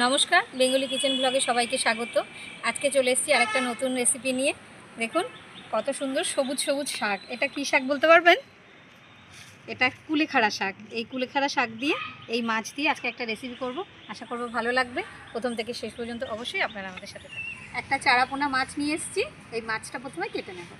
নমস্কার, Bengali kitchen ব্লগে সবাইকে স্বাগত। আজকে চলে এসেছি আরেকটা নতুন রেসিপি নিয়ে। দেখুন, কত সুন্দর সবুজ সবুজ শাক। এটা কী শাক বলতে পারবেন? এটা কুলেখাড়া শাক। এই কুলেখাড়া শাক দিয়ে, এই মাছ দিয়ে আজকে একটা রেসিপি করব। আশা করব ভালো লাগবে। প্রথম থেকে শেষ পর্যন্ত অবশ্যই আপনারা আমাদের সাথে থাকুন। একটা চারাপোনা মাছ নিয়ে এসেছি। এই মাছটা প্রথমে কেটে নেব।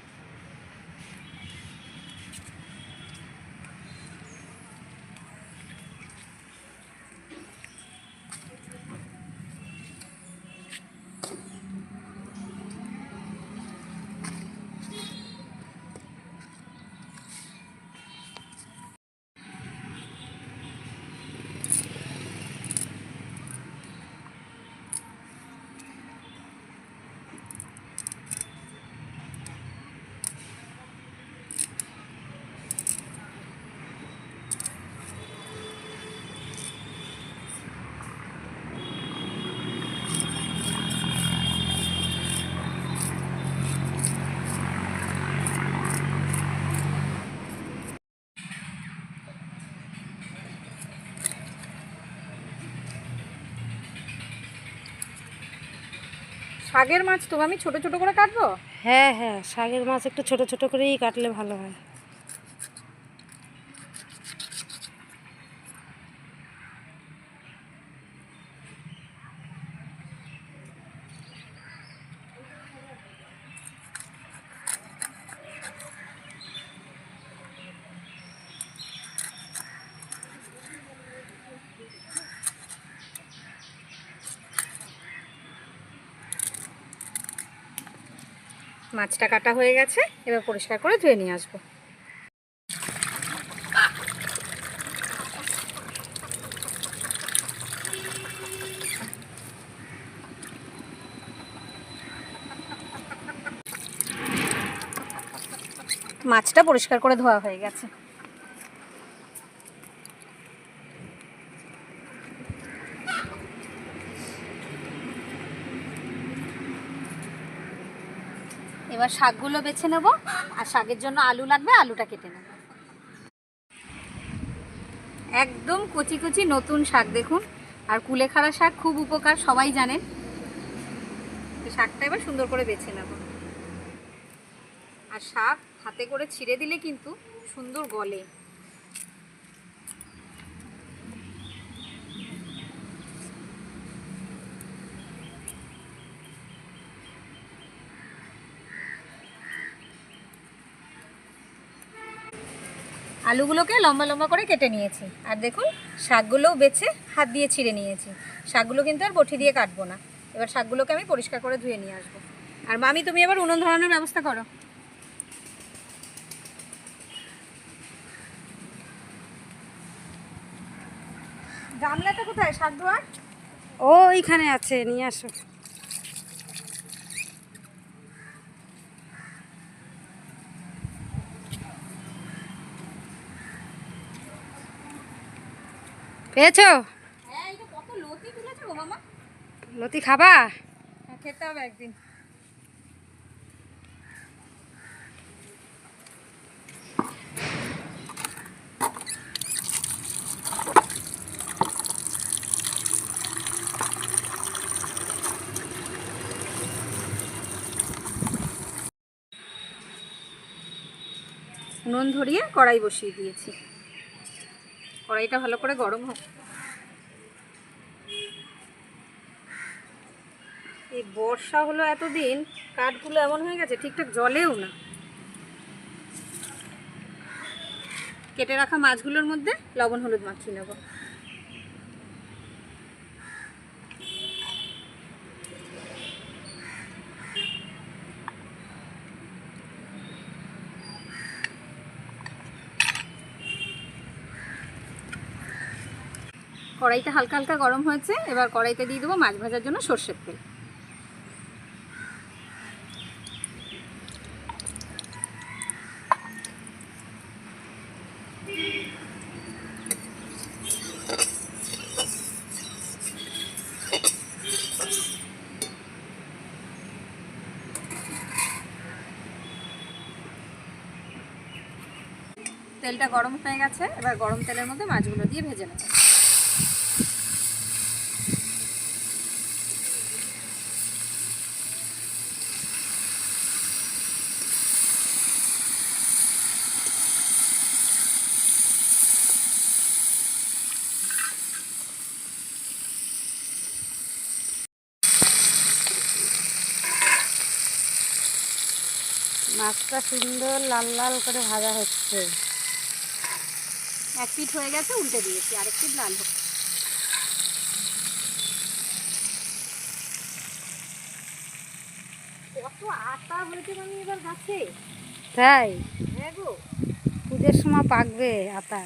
শাকের মাছ তো আমি ছোট ছোট করে কাটবো? হ্যাঁ হ্যাঁ শাগের মাছ একটু ছোট ছোট করেই কাটলে ভালো হয়। মাছটা কাটা হয়ে গেছে, এবার পরিষ্কার করে ধুয়ে নিয়ে আসব। মাছটা পরিষ্কার করে ধোয়া হয়ে গেছে। এবার শাকগুলো বেছে নেব, আর শাকের জন্য আলু লাগবে, আলুটা কেটে নেব। একদম কচি কচি নতুন শাক দেখুন, আর কুলেখাড়া শাক খুব উপকার, সবাই জানেন। শাকটা এবার সুন্দর করে বেছে নেব। আর শাক হাতে করে ছিঁড়ে দিলে কিন্তু সুন্দর গলে। আলুগুলোকে লম্বা লম্বা করে কেটে নিয়েছি। আর দেখুন, শাকগুলোও বেছে হাত দিয়ে ছিঁড়ে নিয়েছি। শাকগুলো কিন্তু আর বটি দিয়ে কাটবো না। এবার শাকগুলোকে আমি পরিষ্কার করে ধুয়ে নিয়ে আসব। আর মামি, তুমি এবার উনুন ধরানোর ব্যবস্থা করো। গামলাটা কোথায়? শাক ধোয়ার? ও, এইখানে আছে। নিয়ে আসো। পেয়েছ? হ্যাঁ লতি খাবা? হ্যাঁ, খেতে হবে একদিন। নুন ধরিয়ে কড়াই বসিয়ে দিয়েছি। কড়াইটা ভালো করে গরম হোক। এই বর্ষা হলো এতদিন, কাঠগুলো এমন হয়ে গেছে, ঠিকঠাক জলেও না। কেটে রাখা মাছগুলোর মধ্যে লবণ, হলুদ মাখিয়ে নেব। কড়াইটা হালকা হালকা গরম হয়েছে, এবার কড়াইতে দিয়ে দেবো মাছ ভাজার জন্য সর্ষের তেল। তেলটা গরম হয়ে গেছে, এবার গরম তেলের মধ্যে মাছগুলো দিয়ে ভেজে নেব। মাছটা সুন্দর লাল লাল করে ভাজা হচ্ছে। এক পিঠ হয়ে গেছে উল্টে দিয়েছি আরেক পিঠ লাল হচ্ছে। তাই? হ্যাঁ গো। পুজোর সময় পাকবে আতা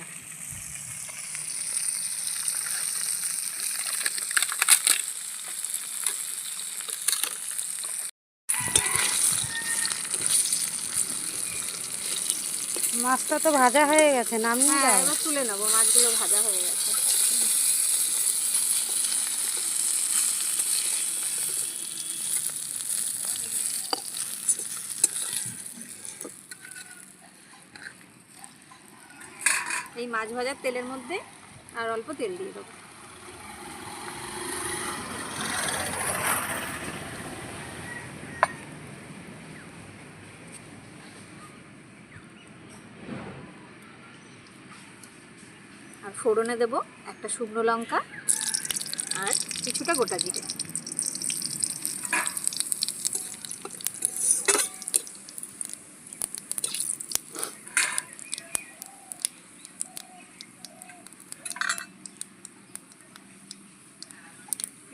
মাছটা তো ভাজা হয়ে গেছে নামিয়ে হ্যাঁ দাও। এবার তুলে নেব মাছগুলো ভাজা হয়ে গেছে। এই মাছ ভাজার তেলের মধ্যে আর অল্প তেল দিয়ে দেবো। ফোড়নে দেব একটা শুকনো লঙ্কা আর কিছুটা গোটা জিরে।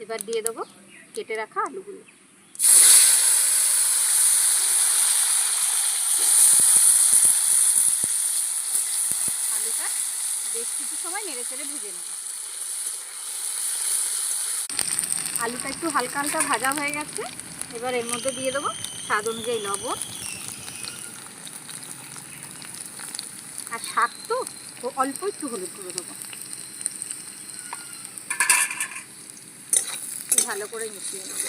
এবার দিয়ে দেবো কেটে রাখা আলুগুলো আলুটা বেশ কিছু সময় নেড়ে চেড়ে ভেজে নেব আলুটা একটু হালকা হালকা ভাজা হয়ে গেছে। এবার এর মধ্যে দিয়ে দেবো স্বাদ অনুযায়ী লবণ। আর শাক তো অল্প একটু হলুদ করে দেবো। ভালো করে মিশিয়ে নেব।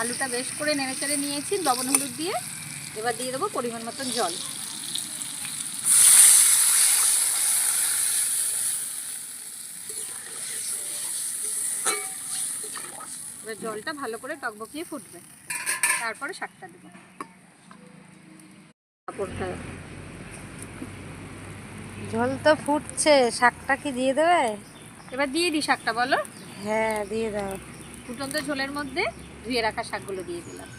আলুটা বেশ করে নেড়ে চেড়ে নিয়েছি লবণ হলুদ দিয়ে। এবার দিয়ে দেবো পরিমাণ মতন জল। এবার জলটা ভালো করে টকবকিয়ে ফুটবে। তারপরে শাকটা দেবো। কাপড়টা। ঝোল তো ফুটছে শাকটা কি দিয়ে দেবে? এবার দিয়ে দিই শাকটা বলো। হ্যাঁ দিয়ে দাও। ফুটন্ত ঝোলের মধ্যে ধুয়ে রাখা শাকগুলো দিয়ে দিলাম।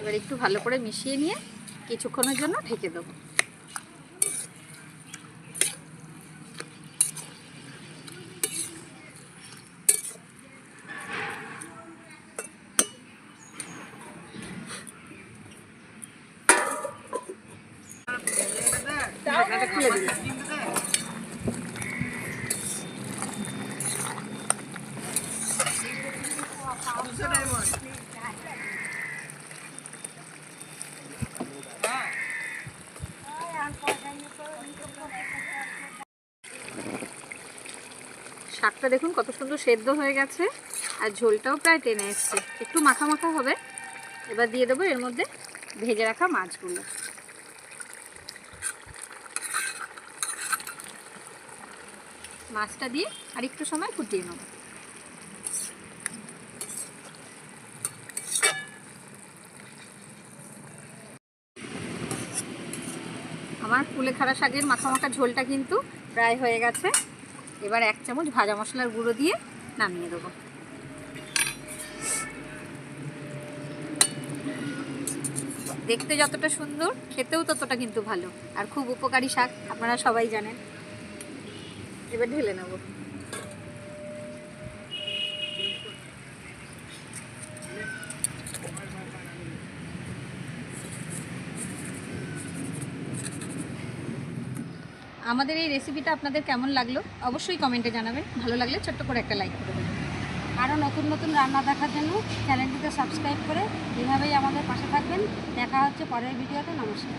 এবার একটু ভালো করে মিশিয়ে নিয়ে কিছুক্ষণের জন্য ঢেকে দেবো। খুলে দিলাম শাকটা দেখুন কত সুন্দর সেদ্ধ হয়ে গেছে, আর ঝোলটাও প্রায় টেনে এসছে। একটু মাখা মাখা হবে। এবার দিয়ে দেবো এর মধ্যে ভেজে রাখা মাছগুলো। মাছটা দিয়ে আর একটু সময় ফুটিয়ে নেব। আমার কুলেখাড়া শাকের মাখা মাখা ঝোলটা কিন্তু প্রায় হয়ে গেছে। এবার এক চামচ ভাজা মশলার গুঁড়ো দিয়ে নামিয়ে দেবো। দেখতে যতটা সুন্দর, খেতেও ততটা কিন্তু ভালো। আর খুব উপকারী শাক, আপনারা সবাই জানেন। এবার ঢেলে নেব। আমাদের এই রেসিপিটা আপনাদের কেমন লাগল? অবশ্যই কমেন্টে জানাবেন। ভালো লাগলে ছোট্ট করে একটা লাইক করে দেবেন। আরও নতুন নতুন রান্না দেখার জন্য চ্যানেলটিতে সাবস্ক্রাইব করে এভাবেই আমাদের পাশে থাকবেন। দেখা হচ্ছে পরের ভিডিওতে নমস্কার।